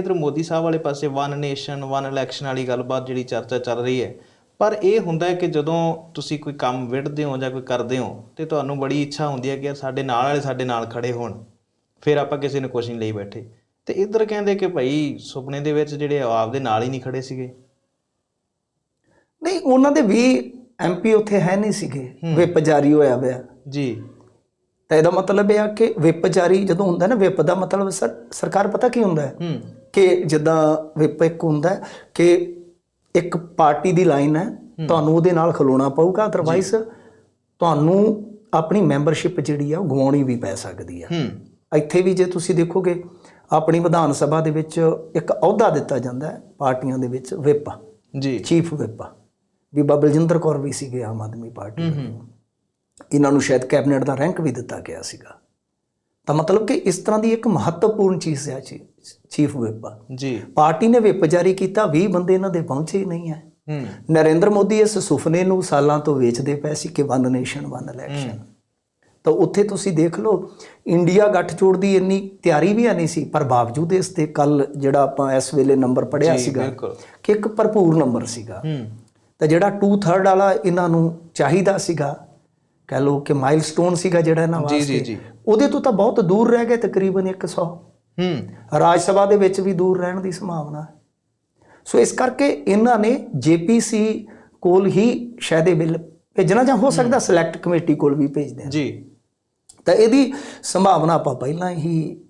ਇਧਰ ਮੋਦੀ ਸਾਹਿਬ ਵਾਲੇ ਪਾਸੇ ਵਨ ਨੇਸ਼ਨ ਵਨ ਇਲੈਕਸ਼ਨ ਵਾਲੀ ਗੱਲਬਾਤ ਜਿਹੜੀ ਚਰਚਾ ਚੱਲ ਰਹੀ ਹੈ। ਪਰ ਇਹ ਹੁੰਦਾ ਹੈ ਕਿ ਜਦੋਂ ਤੁਸੀਂ ਕੋਈ ਕੰਮ ਵਿੜਦੇ ਹੋ ਜਾਂ ਕੋਈ ਕਰਦੇ ਹੋ ਤੇ ਤੁਹਾਨੂੰ ਬੜੀ ਇੱਛਾ ਹੁੰਦੀ ਹੈ ਕਿ ਯਾਰ ਸਾਡੇ ਨਾਲ ਵਾਲੇ ਸਾਡੇ ਨਾਲ ਖੜੇ ਹੋਣ। ਫਿਰ ਆਪਾਂ ਕਿਸੇ ਨੂੰ ਕੁਛ ਨਹੀਂ ਲਈ ਬੈਠੇ। ਤੇ ਇਧਰ ਕਹਿੰਦੇ ਕਿ ਭਾਈ ਸੁਪਨੇ ਦੇ ਵਿੱਚ ਜਿਹੜੇ ਆਪਦੇ ਨਾਲ ਹੀ ਨਹੀਂ ਖੜੇ ਸੀਗੇ। ਨਹੀਂ ਉਹਨਾਂ ਦੇ ਵੀ ਐਮਪੀ ਉੱਥੇ ਹੈ ਨਹੀਂ ਸੀਗੇ। ਵਿਪ ਜਾਰੀ ਹੋਇਆ ਹੋਇਆ ਜੀ। ਤਾਂ ਇਹਦਾ ਮਤਲਬ ਇਹ ਆ ਕਿ ਵਿਪ ਜਾਰੀ ਜਦੋਂ ਹੁੰਦਾ ਨਾ ਵਿਪ ਦਾ ਮਤਲਬ ਸਰ ਸਰਕਾਰ ਪਤਾ ਕੀ ਹੁੰਦਾ ਹੈ? ਹੂੰ। ਕਿ ਜਿੱਦਾਂ ਵਿਪ ਇੱਕ ਹੁੰਦਾ ਕਿ ਇੱਕ ਪਾਰਟੀ ਦੀ ਲਾਈਨ ਹੈ ਤੁਹਾਨੂੰ ਉਹਦੇ ਨਾਲ ਖਲੋਣਾ ਪਊਗਾ ਅਦਰਵਾਈਜ਼ ਤੁਹਾਨੂੰ ਆਪਣੀ ਮੈਂਬਰਸ਼ਿਪ ਜਿਹੜੀ ਆ ਉਹ ਗਵਾਉਣੀ ਵੀ ਪੈ ਸਕਦੀ ਆ। ਇੱਥੇ ਵੀ ਜੇ ਤੁਸੀਂ ਦੇਖੋਗੇ ਆਪਣੀ ਵਿਧਾਨ ਸਭਾ ਦੇ ਵਿੱਚ ਇੱਕ ਅਹੁਦਾ ਦਿੱਤਾ ਜਾਂਦਾ ਹੈ ਪਾਰਟੀਆਂ ਦੇ ਵਿੱਚ ਵਿਪ। ਜੀ। Chief whip. ਬੀਬਾ ਬਲਜਿੰਦਰ ਕੌਰ ਵੀ ਸੀਗੇ ਆਮ ਆਦਮੀ ਪਾਰਟੀ ਦੇ। ਇਹਨਾਂ ਨੂੰ ਸ਼ਾਇਦ ਕੈਬਨਿਟ ਦਾ ਰੈਂਕ ਵੀ ਦਿੱਤਾ ਗਿਆ ਸੀਗਾ। ਤਾਂ ਮਤਲਬ ਕਿ ਇਸ ਤਰ੍ਹਾਂ ਦੀ ਇੱਕ ਮਹੱਤਵਪੂਰਨ ਚੀਜ਼ ਹੈ ਚੀਫ ਵਿਪ। ਜੀ। ਪਾਰਟੀ ਨੇ ਵਿਪ ਜਾਰੀ ਕੀਤਾ 20 ਬੰਦੇ ਇਹਨਾਂ ਦੇ ਪਹੁੰਚੇ ਹੀ ਨਹੀਂ ਹੈ। ਹੂੰ। ਨਰਿੰਦਰ ਮੋਦੀ ਇਸ ਸੁਪਨੇ ਨੂੰ ਸਾਲਾਂ ਤੋਂ ਵੇਚਦੇ ਪਏ ਸੀ ਕਿ ਵਨ ਨੇਸ਼ਨ ਵਨ ਇਲੈਕਸ਼ਨ ਤਾਂ ਉੱਥੇ ਤੁਸੀਂ ਦੇਖ ਲਓ ਇੰਡੀਆ ਗੱਠਜੋੜ ਦੀ ਇੰਨੀ ਤਿਆਰੀ ਵੀ ਨਹੀਂ ਸੀ ਪਰ ਬਾਵਜੂਦ ਇਸ ਤੇ ਕੱਲ ਜਿਹੜਾ ਆਪਾਂ ਇਸ ਵੇਲੇ ਨੰਬਰ ਪੜਿਆ ਸੀਗਾ ਕਿ ਇੱਕ ਭਰਪੂਰ ਨੰਬਰ ਸੀਗਾ। ਹੂੰ। ਤਾਂ ਜਿਹੜਾ 2/3 ਵਾਲਾ ਇਹਨਾਂ ਨੂੰ ਚਾਹੀਦਾ ਸੀਗਾ ਕਹ ਲਓ ਕਿ ਮਾਈਲਸਟੋਨ ਸੀਗਾ ਜਿਹੜਾ ਇਹਨਾਂ ਵਾਸਤੇ ਜੀ, ਜੀ। ਉਹਦੇ ਤੋਂ ਤਾਂ ਬਹੁਤ ਦੂਰ ਰਹਿ ਗਏ ਤਕਰੀਬਨ 100 ਹੂੰ। ਰਾਜ ਸਭਾ ਦੇ ਵਿੱਚ ਵੀ ਦੂਰ ਰਹਿਣ ਦੀ ਸੰਭਾਵਨਾ। ਹੈ ਸੋ ਇਸ ਕਰਕੇ ਇਹਨਾਂ ਨੇ ਜੇਪੀਸੀ ਕੋਲ ਹੀ ਸ਼ਾਇਦ ਇਹ ਬਿੱਲ ਭੇਜਣਾ ਜਾਂ ਹੋ ਸਕਦਾ ਸਿਲੈਕਟ ਕਮੇਟੀ ਕੋਲ ਵੀ ਭੇਜ ਦੇਣ। ਜੀ। ਤਾਂ ਇਹਦੀ ਸੰਭਾਵਨਾ ਆਪਾਂ ਪਹਿਲਾਂ ਹੀ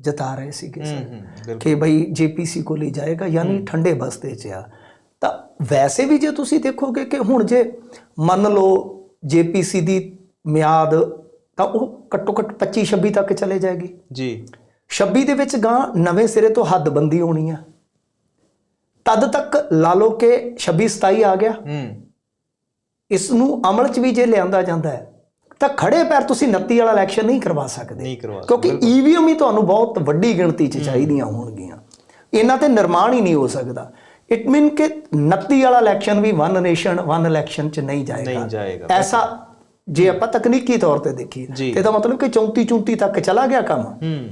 ਜਤਾ ਰਹੇ ਸੀਗੇ ਸਰ। ਕਿ ਭਈ ਜੇਪੀਸੀ ਕੋਲ ਹੀ ਜਾਏਗਾ ਯਾਨੀ ਠੰਡੇ ਬਸਤੇ 'ਚ ਆ। ਤਾਂ ਵੈਸੇ ਵੀ ਜੇ ਤੁਸੀਂ ਦੇਖੋਗੇ ਕਿ ਹੁਣ ਜੇ ਮੰਨ ਲਓ ਜੇਪੀਸੀ ਦੀ ਮਿਆਦ ਤਾਂ ਉਹ ਘੱਟੋ ਘੱਟ 25 26 ਤੱਕ ਚਲੇ ਜਾਏਗੀ। ਜੀ। 26 ਦੇ ਵਿੱਚ ਗਾਂ ਨਵੇਂ ਸਿਰੇ ਤੋਂ ਹੱਦਬੰਦੀ ਹੋਣੀ ਆ। ਤਦ ਤੱਕ ਲਾ ਲਓ ਕਿ 26 27 ਆ ਗਿਆ। ਹੂੰ। ਇਸ ਨੂੰ ਅਮਲ 'ਚ ਵੀ ਜੇ ਲਿਆਂਦਾ ਜਾਂਦਾ ਹੈ ਤਾਂ ਖੜੇ ਪੈਰ ਤੁਸੀਂ 29 ਵਾਲਾ ਇਲੈਕਸ਼ਨ ਨਹੀਂ ਕਰਵਾ ਸਕਦੇ। ਨਹੀਂ ਕਰਵਾ ਕਿਉਂਕਿ ਈਵੀਐਮ ਹੀ ਤੁਹਾਨੂੰ ਬਹੁਤ ਵੱਡੀ ਗਿਣਤੀ 'ਚ ਚਾਹੀਦੀਆਂ ਹੋਣਗੀਆਂ। ਇਹਨਾਂ ਤੇ ਨਿਰਮਾਣ ਹੀ ਨਹੀਂ ਹੋ ਸਕਦਾ। ਇਟ ਮੀਨ ਕਿ 29 ਵਾਲਾ ਇਲੈਕਸ਼ਨ ਵੀ ਵਨ ਨੇਸ਼ਨ ਵਨ ਇਲੈਕਸ਼ਨ ਚ ਨਹੀਂ ਜਾਏਗਾ। ਨਹੀਂ ਜਾਏਗਾ। ਐਸਾ ਜੇ ਆਪਾਂ ਤਕਨੀਕੀ ਤੌਰ ਤੇ ਦੇਖੀਏ ਤੇ ਦਾ ਮਤਲਬ ਕਿ 34 34 ਤੱਕ ਚਲਾ ਗਿਆ ਕੰਮ। ਹੂੰ।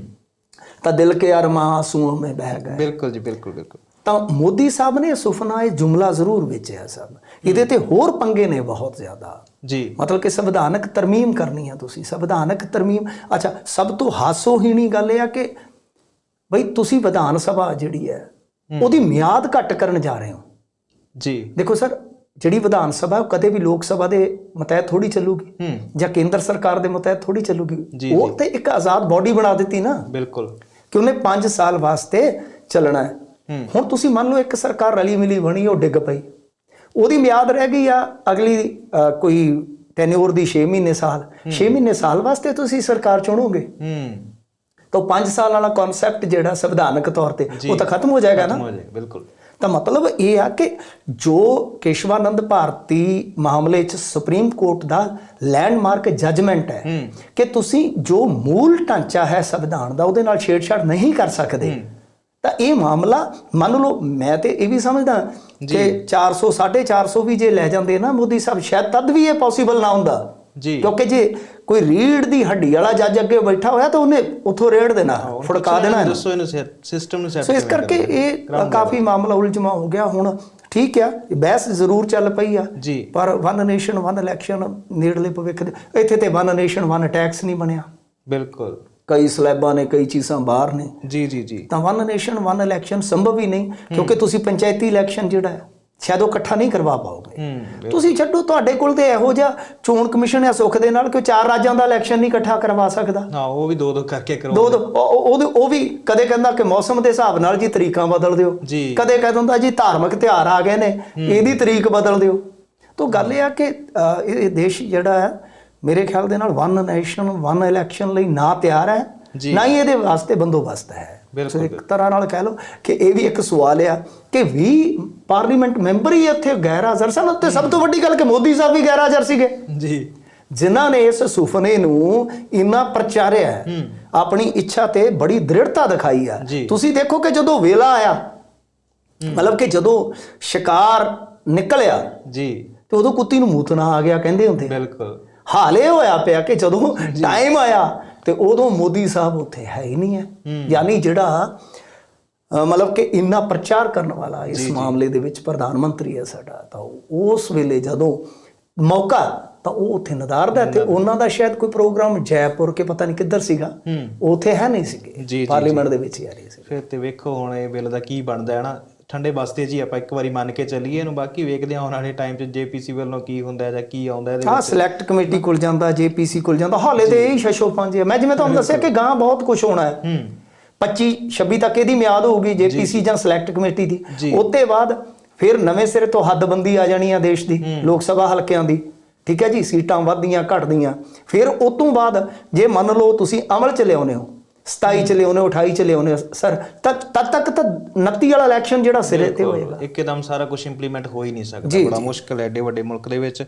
ਤਾਂ ਦਿਲ ਕੇ ਅਰਮਾਂ ਆਸੂਆਂ ਮੇ ਬਹਿ ਗਏ। ਬਿਲਕੁਲ ਜੀ ਬਿਲਕੁਲ ਬਿਲਕੁਲ। ਤਾਂ ਮੋਦੀ ਸਾਹਿਬ ਨੇ ਸੁਫਨਾ ਇਹ ਜੁਮਲਾ ਜ਼ਰੂਰ ਵੇਚਿਆ ਸਭ। ਇਹਦੇ ਤੇ ਹੋਰ ਪੰਗੇ ਨੇ ਬਹੁਤ ਜ਼ਿਆਦਾ। ਜੀ। ਮਤਲਬ ਕਿ ਸੰਵਿਧਾਨਕ ਤਰਮੀਮ ਕਰਨੀ ਆ ਤੁਸੀਂ ਸੰਵਿਧਾਨਕ ਤਰਮੀਮ। ਅੱਛਾ ਸਭ ਤੋਂ ਹਾਸੋਹੀਣੀ ਗੱਲ ਇਹ ਆ ਕਿ ਬਈ ਤੁਸੀਂ ਵਿਧਾਨ ਸਭਾ ਜਿਹੜੀ ਹੈ ਉਹਦੀ ਮਿਆਦ ਘੱਟ ਕਰਨ ਜਾ ਰਹੇ ਹੋ। ਜੀ। ਦੇਖੋ ਸਰ ਜਿਹੜੀ ਵਿਧਾਨ ਸਭਾ ਉਹ ਕਦੇ ਵੀ ਲੋਕ ਸਭਾ ਦੇ ਮਤਹਿਤ ਥੋੜੀ ਚੱਲੂਗੀ। ਜਾਂ ਕੇਂਦਰ ਸਰਕਾਰ ਦੇ ਮਤਹਿਤ ਥੋੜੀ ਚੱਲੂਗੀ। ਉਹ ਤੇ ਇੱਕ ਆਜ਼ਾਦ ਬਾਡੀ ਬਣਾ ਦਿੱਤੀ ਨਾ। ਬਿਲਕੁਲ। ਕਿ ਉਹਨੇ 5 ਸਾਲ ਵਾਸਤੇ ਚੱਲਣਾ ਹੈ। ਹੁਣ ਤੁਸੀਂ ਮੰਨ ਲਓ ਇੱਕ ਸਰਕਾਰ ਰਲੀ ਮਿਲੀ ਬਣੀ ਉਹ ਡਿੱਗ ਪਈ। ਉਹਦੀ ਮਿਆਦ ਰਹਿ ਗਈ ਆ ਅਗਲੀ ਕੋਈ ਟੈਨਿਓਰ ਦੀ 6 ਮਹੀਨੇ ਸਾਲ। 6 ਮਹੀਨੇ ਸਾਲ ਵਾਸਤੇ ਤੁਸੀਂ ਸਰਕਾਰ ਚੁਣੋਗੇ। ਹੂੰ। ਤਾਂ 5 ਸਾਲ ਵਾਲਾ ਕਨਸੈਪਟ ਜਿਹੜਾ ਸੰਵਿਧਾਨਕ ਤੌਰ ਤੇ ਉਹ ਤਾਂ ਖਤਮ ਹੋ ਜਾਏਗਾ ਨਾ? ਖਤਮ ਹੋ ਜਾਏ ਬਿਲਕੁਲ। ਤਾਂ ਮਤਲਬ ਇਹ ਆ ਕਿ ਜੋ ਕੇਸ਼ਵਾਨੰਦ ਭਾਰਤੀ ਮਾਮਲੇ 'ਚ ਸੁਪਰੀਮ ਕੋਰਟ ਦਾ ਲੈਂਡਮਾਰਕ ਜੱਜਮੈਂਟ ਹੈ ਹੂੰ। ਕਿ ਤੁਸੀਂ ਜੋ ਮੂਲ ਢਾਂਚਾ ਹੈ ਸੰਵਿਧਾਨ ਦਾ ਉਹਦੇ ਨਾਲ ਛੇੜਛਾੜ ਨਹੀਂ ਕਰ ਸਕਦੇ। ਤਾਂ ਇਹ ਮਾਮਲਾ ਮੰਨ ਲਓ ਮੈਂ ਤੇ ਇਹ ਵੀ ਸਮਝਦਾ ਕਿ 400 450 ਵੀ ਜੇ ਲੈ ਜਾਂਦੇ ਨਾ ਮੋਦੀ ਸਾਹਿਬ ਸ਼ਾਇਦ ਤਦ ਵੀ ਇਹ ਪੋਸੀਬਲ ਨਾ ਹੁੰਦਾ। ਜੀ। ਕਿਉਂਕਿ ਜੇ ਕੋਈ ਰੀੜ ਦੀ ਹੱਡੀ ਵਾਲਾ ਜੱਜ ਅੱਗੇ ਬੈਠਾ ਹੋਇਆ ਤਾਂ ਉਹਨੇ ਉੱਥੋਂ ਰੇੜ ਦੇਣਾ ਫੜਕਾ ਦੇਣਾ। ਦੱਸੋ ਇਹਨੂੰ ਸਿਸਟਮ ਨੂੰ ਸੈੱਟ ਸੋ ਇਸ ਕਰਕੇ ਇਹ ਕਾਫੀ ਮਾਮਲਾ ਉਲਝਮਾ ਹੋ ਗਿਆ। ਹੁਣ ਠੀਕ ਆ ਬਹਿਸ ਜ਼ਰੂਰ ਚੱਲ ਪਈ ਆ। ਜੀ। ਪਰ ਵਨ ਨੇਸ਼ਨ ਵਨ ਇਲੈਕਸ਼ਨ ਨੇੜਲੇ ਭਵਿੱਖ ਦੇ ਇੱਥੇ ਤੇ ਵਨ ਨੇਸ਼ਨ ਵਨ ਟੈਕਸ ਨਹੀਂ ਬਣਿਆ। ਬਿਲਕੁਲ। ਕਈ ਸਲੈਬਾਂ ਨੇ ਕਈ ਚੀਜ਼ਾਂ ਬਾਹਰ ਨੇ। ਜੀ ਜੀ ਜੀ। ਤਾਂ ਵਨ ਨੇਸ਼ਨ ਵਨ ਇਲੈਕਸ਼ਨ ਸੰਭਵ ਹੀ ਨਹੀਂ ਕਿਉਂਕਿ ਤੁਸੀਂ ਪੰਚਾਇਤੀ ਇਲੈਕਸ਼ਨ ਜਿਹੜਾ ਹੈ ਸ਼ਾਇਦ ਉਹ ਇਕੱਠਾ ਨਹੀਂ ਕਰਵਾ ਪਾਓਗੇ। ਤੁਸੀਂ ਛੱਡੋ ਤੁਹਾਡੇ ਕੋਲ ਤੇ ਇਹੋ ਜਿਹਾ ਚੋਣ ਕਮਿਸ਼ਨ ਹੈ ਸੁੱਖ ਦੇ ਨਾਲ ਕਿ ਚਾਰ ਰਾਜਾਂ ਦਾ ਇਲੈਕਸ਼ਨ ਨਹੀਂ ਇਕੱਠਾ ਕਰਵਾ ਸਕਦਾ। ਹਾਂ ਉਹ ਵੀ ਦੋ ਦੋ ਕਰਕੇ ਕਰੋ ਦੋ ਦੋ ਉਹ- ਉਹ ਵੀ ਕਦੇ ਕਹਿੰਦਾ ਕਿ ਮੌਸਮ ਦੇ ਹਿਸਾਬ ਨਾਲ ਜੀ ਤਰੀਕਾਂ ਬਦਲ ਦਿਓ। ਕਦੇ ਕਹਿ ਦਿੰਦਾ ਜੀ ਧਾਰਮਿਕ ਤਿਉਹਾਰ ਆ ਗਏ ਨੇ ਇਹਦੀ ਤਰੀਕ ਬਦਲ ਦਿਓ। ਤਾਂ ਗੱਲ ਇਹ ਆ ਕਿ ਇਹ ਦੇਸ਼ ਜਿਹੜਾ ਹੈ ਮੇਰੇ ਖਿਆਲ ਦੇ ਨਾਲ ਵਨ ਨੇਸ਼ਨ ਵਨ ਇਲੈਕਸ਼ਨ ਲਈ ਨਾ ਤਿਆਰ ਹੈ। ਨਾ ਹੀ ਇਹਦੇ ਵਾਸਤੇ ਬੰਦੋਬਸਤ ਹੈ। ਸੋ ਇੱਕ ਤਰ੍ਹਾਂ ਨਾਲ ਕਹਿ ਲਓ ਕਿ ਇਹ ਵੀ ਇੱਕ ਸਵਾਲ ਆ ਕਿ ਵੀ ਪਾਰਲੀਮੈਂਟ ਮੈਂਬਰ ਹੀ ਇੱਥੇ ਗੈਰ ਹਾਜ਼ਰ ਸਨ? ਤੇ ਸਭ ਤੋਂ ਵੱਡੀ ਗੱਲ ਕਿ ਮੋਦੀ ਸਾਹਿਬ ਵੀ ਗੈਰ ਹਾਜ਼ਰ ਸੀਗੇ। ਜੀ। ਜਿਨ੍ਹਾਂ ਨੇ ਇਸ ਸੁਪਨੇ ਨੂੰ ਇੰਨਾ ਪ੍ਰਚਾਰਿਆ ਆਪਣੀ ਇੱਛਾ ਤੇ ਬੜੀ ਦ੍ਰਿੜਤਾ ਦਿਖਾਈ ਆ। ਤੁਸੀਂ ਦੇਖੋ ਕਿ ਜਦੋਂ ਵੇਲਾ ਆਇਆ ਮਤਲਬ ਕਿ ਜਦੋਂ ਸ਼ਿਕਾਰ ਨਿਕਲਿਆ ਜੀ। ਤੇ ਉਦੋਂ ਕੁੱਤੀ ਨੂੰ ਮੂਤਨਾ ਆ ਗਿਆ ਕਹਿੰਦੇ ਹੁੰਦੇ। ਬਿਲਕੁਲ। ਹਾਲੇ ਹੋਇਆ ਪਿਆ ਕਿ ਜਦੋਂ ਟਾਈਮ ਆਇਆ ਤੇ ਉਦੋਂ ਮੋਦੀ ਸਾਹਿਬ ਉੱਥੇ ਹੈ ਹੀ ਨਹੀਂ ਹੈ। ਯਾਨੀ ਜਿਹੜਾ ਮਤਲਬ ਕਿ ਇੰਨਾ ਪ੍ਰਚਾਰ ਕਰਨ ਵਾਲਾ ਇਸ ਮਾਮਲੇ ਦੇ ਵਿੱਚ ਪ੍ਰਧਾਨ ਮੰਤਰੀ ਹੈ ਸਾਡਾ ਤਾਂ ਉਸ ਵੇਲੇ ਜਦੋਂ ਮੌਕਾ ਤਾਂ ਉਹ ਉੱਥੇ ਨਦਾਰਦਾ ਤੇ ਉਹਨਾਂ ਦਾ ਸ਼ਾਇਦ ਕੋਈ ਪ੍ਰੋਗਰਾਮ ਜੈਪੁਰ ਕੇ ਪਤਾ ਨਹੀਂ ਕਿੱਧਰ ਸੀਗਾ। ਉੱਥੇ ਹੈ ਨਹੀਂ ਸੀਗੇ। ਪਾਰਲੀਮੈਂਟ ਦੇ ਵਿੱਚ ਹੀ ਆ ਰਹੇ ਸੀ। ਫਿਰ ਤੇ ਵੇਖੋ ਹੁਣ ਇਹ ਬਿੱਲ ਦਾ ਕੀ ਬਣਦਾ ਹੈ ਨਾ। ਠੰਡੇ ਬਸਤੇ ਜੀ ਆਪਾਂ ਇੱਕ ਵਾਰੀ ਮੰਨ ਕੇ ਚੱਲੀਏ ਇਹਨੂੰ ਬਾਕੀ ਵੇਖਦੇ ਹਾਂ ਆਉਣ ਵਾਲੇ ਟਾਈਮ 'ਚ ਜੇਪੀਸੀ ਵੱਲੋਂ ਕੀ ਹੁੰਦਾ ਹੈ ਜਾਂ ਕੀ ਆਉਂਦਾ ਇਹਦੇ ਆ ਸਿਲੈਕਟ ਕਮੇਟੀ ਕੋਲ ਜਾਂਦਾ ਜੇਪੀਸੀ ਕੋਲ ਜਾਂਦਾ ਹਾਲੇ ਤੇ ਇਹੀ ਛਸ਼ੋ ਪੰਜ ਹੈ ਮੈਂ ਜਿਵੇਂ ਤੁਹਾਨੂੰ ਦੱਸਿਆ ਕਿ ਗਾਂ ਬਹੁਤ ਕੁਝ ਹੋਣਾ ਹੈ। ਹੂੰ। 25 26 ਤੱਕ ਇਹਦੀ ਮਿਆਦ ਹੋਊਗੀ ਜੇਪੀਸੀ ਜਾਂ। ਸਿਲੈਕਟ ਕਮੇਟੀ ਦੀ। ਉੱਤੇ ਬਾਅਦ ਫਿਰ ਨਵੇਂ ਸਿਰੇ ਤੋਂ ਹੱਦਬੰਦੀ ਆ ਜਾਣੀ ਆ ਦੇਸ਼ ਦੀ ਲੋਕ ਸਭਾ ਹਲਕਿਆਂ ਦੀ। ਠੀਕ ਹੈ ਜੀ? ਸੀਟਾਂ ਵੱਧਦੀਆਂ ਘਟਦੀਆਂ। ਫਿਰ ਉਸ ਤੋਂ ਬਾਅਦ ਜੇ ਮੰਨ ਲਓ ਤੁਸੀਂ ਅਮਲ ਚ ਲਿਆਉਨੇ ਹੋ 27 ਚ ਲਿਆਉਨੇ ਹੋ 28 ਚ ਲਿਆਉਨੇ ਸਰ ਤਦ ਤਦ ਤੱਕ ਤਾਂ 29 ਵਾਲਾ ਇਲੈਕਸ਼ਨ ਜਿਹੜਾ ਸਿਰੇ ਤੇ ਹੋਏਗਾ। ਇੱਕਦਮ ਸਾਰਾ ਕੁਝ ਇੰਪਲੀਮੈਂਟ ਹੋ ਹੀ ਨਹੀਂ ਸਕਦਾ। ਬੜਾ ਮੁਸ਼ਕਲ ਹੈ ਏਡੇ ਵੱਡੇ ਮੁਲਕ ਦੇ ਵਿੱਚ।